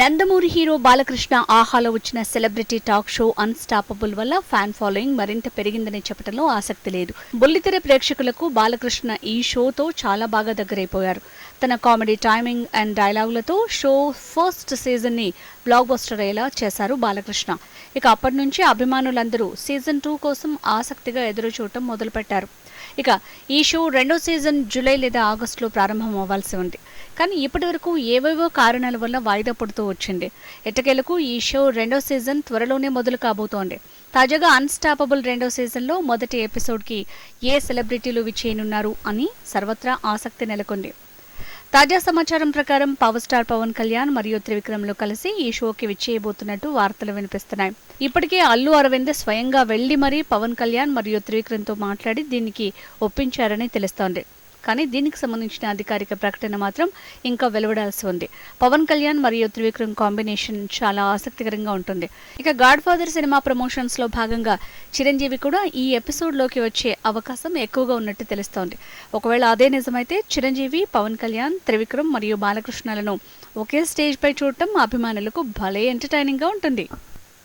Nandamuri hero Balakrishna ఆహాలో వచ్చిన celebrity talk show unstoppable వల్ల ఫ్యాన్ ఫాలోయింగ్ మరింత పెరిగిందని చెప్పడంలో ఆసక్తి లేదు. బుల్లితెర ప్రేక్షకులకు బాలకృష్ణ ఈ షోతో చాలా బాగా దగ్గరైపోయారు. తన కామెడీ టైమింగ్ అండ్ డైలాగులతో షో ఫస్ట్ సీజన్ని బ్లాక్ బస్టర్ అయ్యేలా చేశారు బాలకృష్ణ. ఇక అప్పటి నుంచి అభిమానులందరూ సీజన్ టూ కోసం ఆసక్తిగా ఎదురు చూడటం మొదలుపెట్టారు. ఇక ఈ షో రెండో సీజన్ జూలై లేదా ఆగస్టులో ప్రారంభం అవ్వాల్సి ఉంది. కానీ ఇప్పటి వరకు ఏవేవో కారణాల వల్ల వాయిదా పడుతూ వచ్చింది. ఎట్టకేలకు ఈ షో రెండో సీజన్ త్వరలోనే మొదలు కాబోతోంది. తాజాగా అన్స్టాపబుల్ రెండో సీజన్లో మొదటి ఎపిసోడ్కి ఏ సెలబ్రిటీలు విచ్చేయనున్నారు అని సర్వత్రా ఆసక్తి నెలకొంది. తాజా సమాచారం ప్రకారం పవర్ స్టార్ పవన్ కళ్యాణ్ మరియు త్రివిక్రమ్లు కలిసి ఈ షోకి విచ్చేయబోతున్నట్టు వార్తలు వినిపిస్తున్నాయి. ఇప్పటికే అల్లు అరవింద్ స్వయంగా వెళ్ళి మరీ పవన్ కళ్యాణ్ మరియు త్రివిక్రమ్తో మాట్లాడి దీనికి ఒప్పించారని తెలుస్తోంది. కానీ దీనికి సంబంధించిన అధికారిక ప్రకటన మాత్రం ఇంకా వెలువడాల్సి ఉంది. పవన్ కళ్యాణ్ మరియు త్రివిక్రమ్ కాంబినేషన్ చాలా ఆసక్తికరంగా ఉంటుంది. ఇక గాడ్ ఫాదర్ సినిమా ప్రమోషన్స్లో భాగంగా చిరంజీవి కూడా ఈ ఎపిసోడ్లోకి వచ్చే అవకాశం ఎక్కువగా ఉన్నట్టు తెలుస్తోంది. ఒకవేళ అదే నిజమైతే చిరంజీవి పవన్ కళ్యాణ్ త్రివిక్రమ్ మరియు బాలకృష్ణలను ఒకే స్టేజ్ పై చూడటం అభిమానులకు భలే ఎంటర్టైనింగ్గా ఉంటుంది.